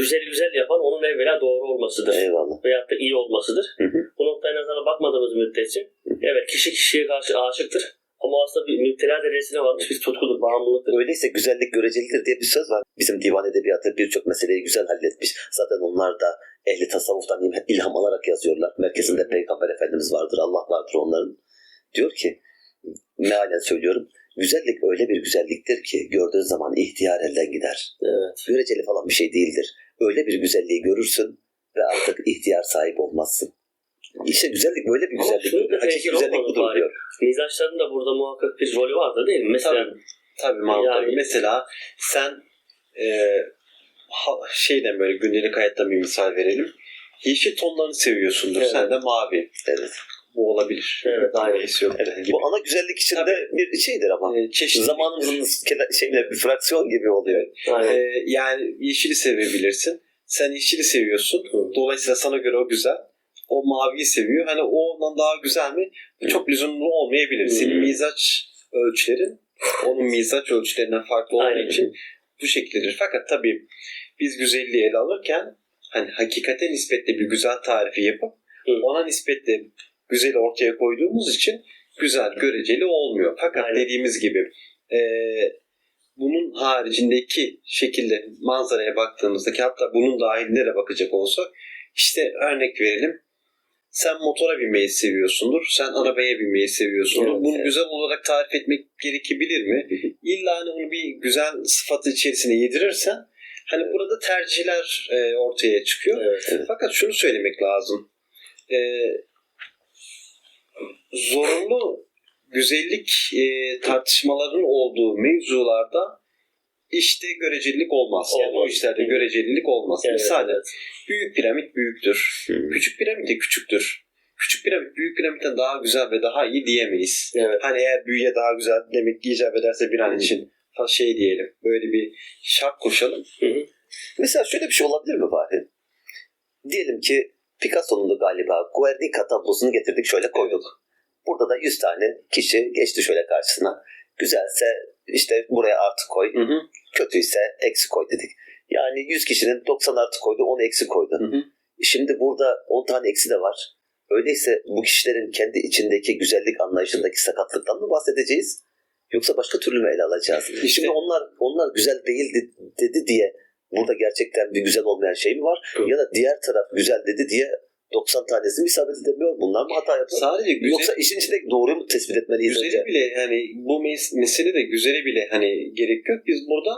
Güzel güzel yapan onun evvela doğru olmasıdır. Eyvallah. Veyahut da iyi olmasıdır. Hı hı. Bu noktaya nazara bakmadığımız müddetçe evet kişi kişiye karşı aşıktır. Ama aslında bir müptela derecesine varmış bir tutkudur, bağımlılıktır. Öyleyse güzellik görecelidir diye bir söz var. Bizim divan edebiyatı birçok meseleyi güzel halletmiş. Zaten onlar da ehli tasavvuftan il- ilham alarak yazıyorlar. Merkezinde Peygamber Efendimiz vardır, Allah vardır onların. Diyor ki, mealen söylüyorum, güzellik öyle bir güzelliktir ki gördüğün zaman ihtiyar elden gider. Evet. Göreceli falan bir şey değildir. Öyle bir güzelliği görürsün ve artık ihtiyar sahip olmazsın. İşte güzellik böyle bir Ama güzelliktir. da Hakiki güzellik budur bari. diyor. Mizaçların da burada muhakkak bir rolü vardır değil mi? Mesela Tabii. Tabii Mahmut Yani- abi. Mesela sen e, ha- şeyden böyle gündelik hayatta bir misal verelim. Yeşil tonlarını seviyorsundur. Evet. Sen de mavi. Evet. Bu olabilir. Evet. Neyse yok. Evet. Bu ana güzellik içinde bir şeydir ama. E, çeşitli Zamanımızın şeyle bir fraksiyon gibi oluyor. aynen. E, yani yeşili sevebilirsin. Sen yeşili seviyorsun. Hı. Dolayısıyla sana göre o güzel. O maviyi seviyor. Hani o ondan daha güzel mi? Çok lüzumlu olmayabilir. Hı. Senin mizaç ölçülerin onun mizaç ölçülerinden farklı olduğu Aynen. için bu şekildedir. Fakat tabii biz güzelliği ele alırken hani hakikate nispetle bir güzel tarifi yapıp Hı. ona nispetle güzeli ortaya koyduğumuz için güzel göreceli olmuyor. Fakat Aynen. dediğimiz gibi eee, bunun haricindeki şekilde manzaraya baktığımızda ki hatta bunun dahilinde de bakacak olsak işte örnek verelim sen motora binmeyi seviyorsundur. Sen arabaya binmeyi seviyorsundur. Evet, Bunu evet. güzel olarak tarif etmek gerekebilir mi? İlla hani onu bir güzel sıfatı içerisine yedirirsen hani burada tercihler e, ortaya çıkıyor. Evet. Fakat şunu söylemek lazım. E, zorunlu güzellik e, tartışmalarının olduğu mevzularda işte görecelilik olmaz. Yani o Olmaz. işlerde Hı. görecelilik olmaz. Evet, Misal evet. büyük piramit büyüktür. Hı. Küçük piramit de küçüktür. Küçük piramit büyük piramitten daha güzel ve daha iyi diyemeyiz. Evet. Hani eğer büyüye daha güzel demek icap ederse bir an için şey diyelim. Böyle bir şart koşalım. Hı. Mesela şöyle bir şey olabilir mi bari? Diyelim ki Picasso'nun da galiba Guernica tablosunu getirdik şöyle koyduk. Burada da 100 tane kişi geçti şöyle karşısına. Güzelse işte buraya artı koy. Hı hı. Kötüyse eksi koy dedik. Yani 100 kişinin 90 artı koydu 10 eksi koydu. Hı hı. Şimdi burada 10 tane eksi de var. Öyleyse bu kişilerin kendi içindeki güzellik anlayışındaki sakatlıktan mı bahsedeceğiz? Yoksa başka türlü mü ele alacağız? İşte- Şimdi onlar onlar güzel değildi dedi diye burada gerçekten bir güzel olmayan şey mi var? Hı. Ya da diğer taraf güzel dedi diye 90 tanesi mi isabet edemiyor? Bunlar mı hata yapıyor? Sadece güzel, Yoksa işin içindeki doğruyu mu tespit etmeliyiz güzeli önce? bile hani bu mes- mesele de güzeli bile hani gerek yok. Biz burada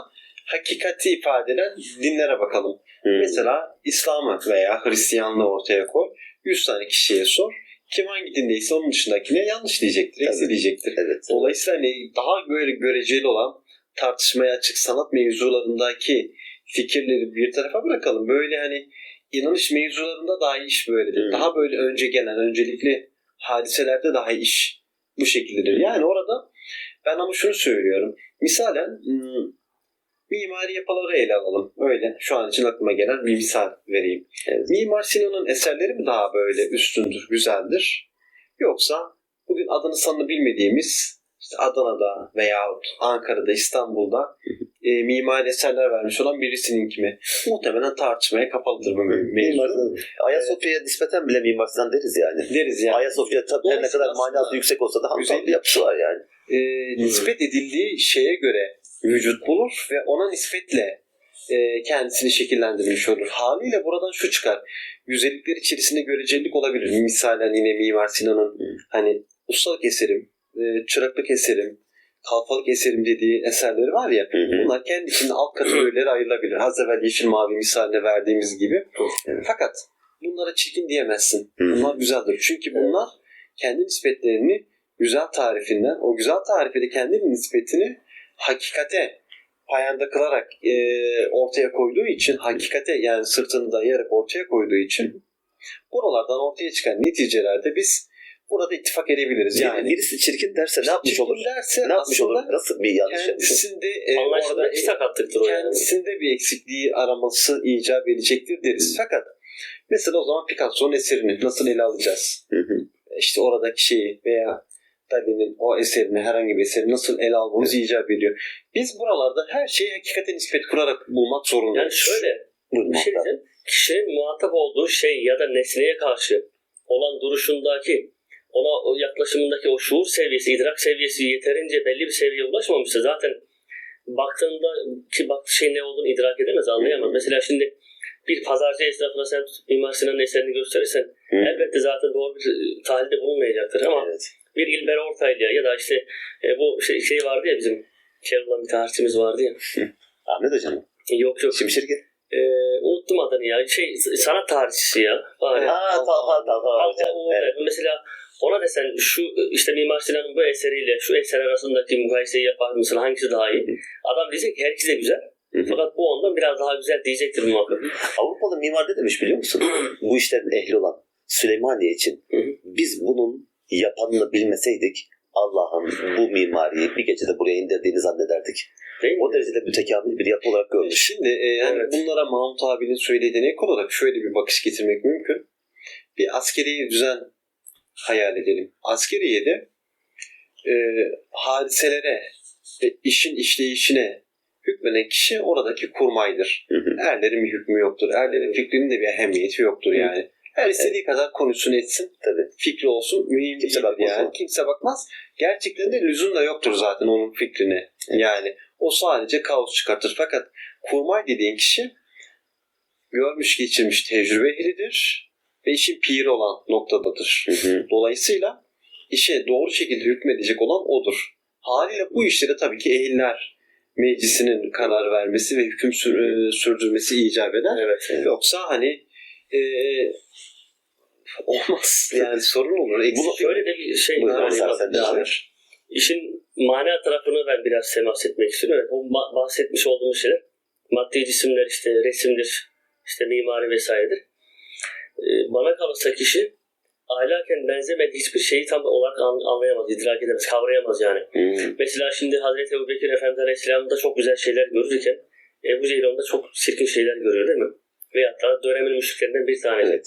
hakikati ifade eden dinlere bakalım. Hı. Mesela İslam'ı veya Hristiyanlığı ortaya koy. 100 tane kişiye sor. Kim hangi dindeyse onun dışındakine yanlış diyecektir, eksi Evet. diyecektir. Evet. Dolayısıyla hani daha böyle göreceli olan tartışmaya açık sanat mevzularındaki fikirleri bir tarafa bırakalım. Böyle hani inanış mevzularında dahi iş böyledir. Hmm. Daha böyle önce gelen, öncelikli hadiselerde dahi iş bu şekildedir. Yani orada ben ama şunu söylüyorum. Misalen hmm, mimari yapıları ele alalım. Öyle şu an için aklıma gelen bir misal vereyim. Evet. Mimar Sinan'ın eserleri mi daha böyle üstündür, güzeldir? Yoksa bugün adını sanını bilmediğimiz işte Adana'da veyahut Ankara'da, İstanbul'da e, mimari eserler vermiş olan birisininki mi? Muhtemelen tartışmaya kapalıdır bu mevzu. Ayasofya'ya nispeten bile Mimar Sinan deriz yani. Deriz yani. Ayasofya tabii her ne kadar manası yüksek olsa da hantal bir yapısı var yani. e, nispet edildiği şeye göre vücut bulur ve ona nispetle e, kendisini şekillendirmiş olur. Haliyle buradan şu çıkar. Güzellikler içerisinde görecelik olabilir. Misalen yine Mimar Sinan'ın hani ustalık eserim, e, çıraklık eserim, kalfalık eserim dediği eserleri var ya Hı hı. bunlar kendi içinde alt kategorilere ayrılabilir. Az evvel yeşil mavi misaline verdiğimiz gibi. Evet. Fakat bunlara çirkin diyemezsin. Hı. Bunlar güzeldir. Çünkü bunlar kendi nispetlerini güzel tarifinden, o güzel tarife de kendi nispetini hakikate payanda kılarak e, ortaya koyduğu için, hakikate yani sırtını dayayarak ortaya koyduğu için buralardan ortaya çıkan neticelerde biz burada ittifak edebiliriz. Yani Yani birisi çirkin derse ne yapmış olur? derse Ne yapmış olur? Nasıl bir yanlış yapmış olur? kendisinde e, bir sakatlıktır o yani. kendisinde bir eksikliği araması icap edecektir deriz. Fakat mesela o zaman Picasso'nun eserini nasıl ele alacağız? Hı hı. İşte oradaki şeyi veya Dali'nin o eserini, herhangi bir eseri nasıl ele almamız icap ediyor. Biz buralarda her şeyi hakikate nispet kurarak bulmak zorundayız. Yani şöyle Buyurun Bir şey diyeceğim. Kişinin muhatap olduğu şey ya da nesneye karşı olan duruşundaki ona o yaklaşımındaki o şuur seviyesi, idrak seviyesi yeterince belli bir seviyeye ulaşmamışsa zaten baktığında ki baktığı şey ne olduğunu idrak edemez, anlayamaz. Mesela şimdi bir pazarcı esnafına sen tutup Mimar Sinan'ın eserini gösterirsen Hı. elbette zaten doğru bir e, tahlilde bulunmayacaktır ama Evet. bir İlber Ortaylı'ya ya da işte e, bu şey, şey vardı ya bizim Kerulan bir tarihçimiz vardı ya. Ahmet Hocam mı? Yok yok. Şimşirgi. E, unuttum adını ya. Şey sanat tarihçisi ya. Bari. Aa Talha Talha o- Evet. Mesela ona desen şu işte Mimar Sinan'ın bu eseriyle şu eser arasındaki mukayeseyi yapar mısın? Hangisi daha iyi? Adam diyecek ki her ikisi de güzel. Fakat bu ondan biraz daha güzel diyecektir muhakkak. Avrupalı mimar ne demiş biliyor musun? Bu işlerin ehli olan Süleymaniye için biz bunun yapanını bilmeseydik Allah'ın bu mimariyi bir gecede buraya indirdiğini zannederdik. Değil mi? O derecede mütekamil bir yapı olarak görmüş. Şimdi e, yani Evet. bunlara Mahmut abinin söylediğine ek olarak şöyle bir bakış getirmek mümkün. Bir askeri düzen hayal edelim. Askeriyede e, hadiselere ve işin işleyişine hükmeden kişi oradaki kurmaydır. Hı hı. Erlerin bir hükmü yoktur. Erlerin fikrinin de bir ehemmiyeti yoktur yani. Her istediği kadar konuşsun etsin. Tabii. Fikri olsun. Mühim Kimse bakmaz yani. ona. Kimse bakmaz. Gerçekten de lüzum da yoktur zaten onun fikrine. Yani o sadece kaos çıkartır. Fakat kurmay dediğin kişi görmüş geçirmiş tecrübe ehlidir ve işin piri olan noktadadır. Hı hı. Dolayısıyla işe doğru şekilde hükmedecek olan odur. Haliyle bu işlere tabii ki ehiller meclisinin karar vermesi ve hüküm sür- e, sürdürmesi icap eder. Evet. Yoksa hani e, olmaz. Yani sorun olur. Eksik Bunu şöyle de bir şey var. et. İşin mana tarafını ben biraz temas etmek istiyorum. Evet, o bahsetmiş olduğumuz şeyler maddi cisimler işte resimdir, işte mimari vesairedir. Ee, bana kalırsa kişi ahlaken benzemediği hiçbir şeyi tam olarak an- anlayamaz, idrak edemez, kavrayamaz yani. Hı. Mesela şimdi Hazreti Ebu Bekir Efendimiz Aleyhisselam'da çok güzel şeyler görürken Ebu Cehil onda çok çirkin şeyler görüyor değil mi? Veyahut da dönemin müşriklerinden bir tanesi. Evet.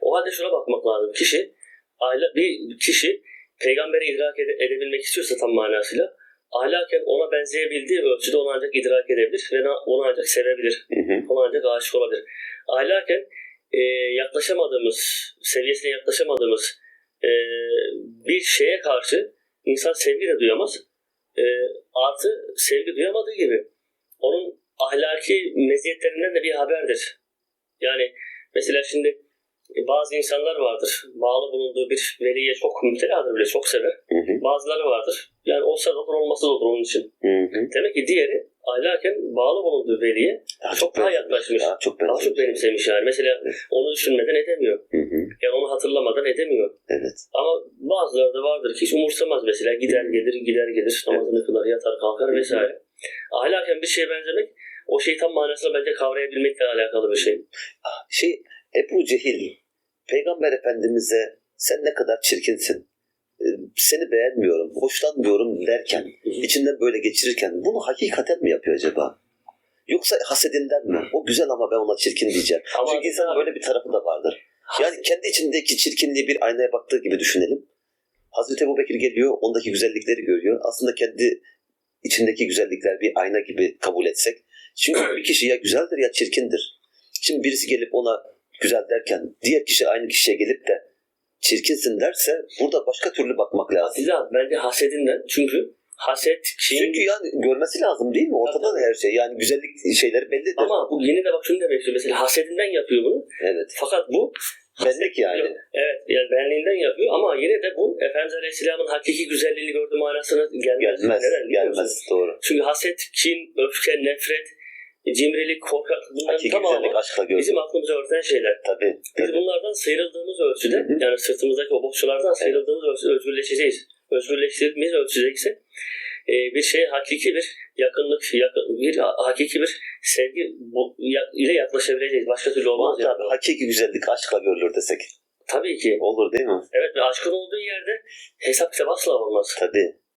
O halde şuna bakmak lazım. Kişi, aile, bir kişi peygamberi idrak ede- edebilmek istiyorsa tam manasıyla ahlaken ona benzeyebildiği ölçüde onu ancak idrak edebilir ve onu ancak sevebilir. Hı hı. Ona ancak aşık olabilir. Ahlaken e, yaklaşamadığımız, seviyesine yaklaşamadığımız e, bir şeye karşı insan sevgi de duyamaz. E, artı sevgi duyamadığı gibi onun ahlaki meziyetlerinden de bir haberdir. Yani mesela şimdi e, bazı insanlar vardır. Bağlı bulunduğu bir veliye çok müpteladır bile, çok sever. Hı hı. Bazıları vardır. Yani olsa da olur, olmasa da olur onun için. Hı hı. Demek ki diğeri ahlaken bağlı bulunduğu veliye Daha Çok daha yaklaşmış. Daha çok daha çok benimsemiş yani. Mesela Evet. onu düşünmeden edemiyor. Hı hı. Yani onu hatırlamadan edemiyor. Evet. Ama bazıları da vardır ki hiç umursamaz mesela. Gider gelir, gider gelir, namazını kılar, yatar kalkar vesaire. Ahlaken bir şeye benzemek o şeyi tam manasıyla bence kavrayabilmekle alakalı bir şey. Şey Ebu Cehil Peygamber Efendimiz'e sen ne kadar çirkinsin seni beğenmiyorum, hoşlanmıyorum derken, içinden böyle geçirirken bunu hakikaten mi yapıyor acaba? Yoksa hasedinden mi? O güzel ama ben ona çirkin diyeceğim. Ama Çünkü insanın böyle bir tarafı da vardır. Yani kendi içindeki çirkinliği bir aynaya baktığı gibi düşünelim. Hazreti Ebu Bekir geliyor, ondaki güzellikleri görüyor. Aslında kendi içindeki güzellikler bir ayna gibi kabul etsek. Çünkü bir kişi ya güzeldir ya çirkindir. Şimdi birisi gelip ona güzel derken diğer kişi aynı kişiye gelip de çirkinsin derse burada başka türlü bakmak lazım. Abi bence hasedinden çünkü haset şeyin Çünkü yani görmesi lazım değil mi? Ortada da her şey. Yani güzellik şeyleri bellidir. ama bu yine de bak şunu demek istiyorum. Mesela hasedinden yapıyor bunu. Evet. Fakat bu Benlik yani. Evet yani benliğinden yapıyor ama yine de bu Efendimiz Aleyhisselam'ın hakiki güzelliğini gördüğü manasına gelmez. Gelmez. Neden? Gelmez. Doğru. Çünkü haset, kin, öfke, nefret, cimrilik, korkak bunların Hakiki güzellik tamamı bizim aklımıza örten şeyler. Tabii. Biz tabii. bunlardan sıyrıldığımız ölçüde Hı hı. yani sırtımızdaki o bohçalardan sıyrıldığımız ölçüde özgürleşeceğiz. Özgürleştiğimiz ölçüde ise e, bir şey hakiki bir yakınlık, yakın, bir ha- hakiki bir sevgi bu- ya- ile yaklaşabileceğiz. Başka türlü olmaz. Muhakkak Yani. hakiki güzellik aşkla görülür desek. Tabii ki. Olur değil mi? Evet ve aşkın olduğu yerde hesap kitap asla olmaz. Tabii.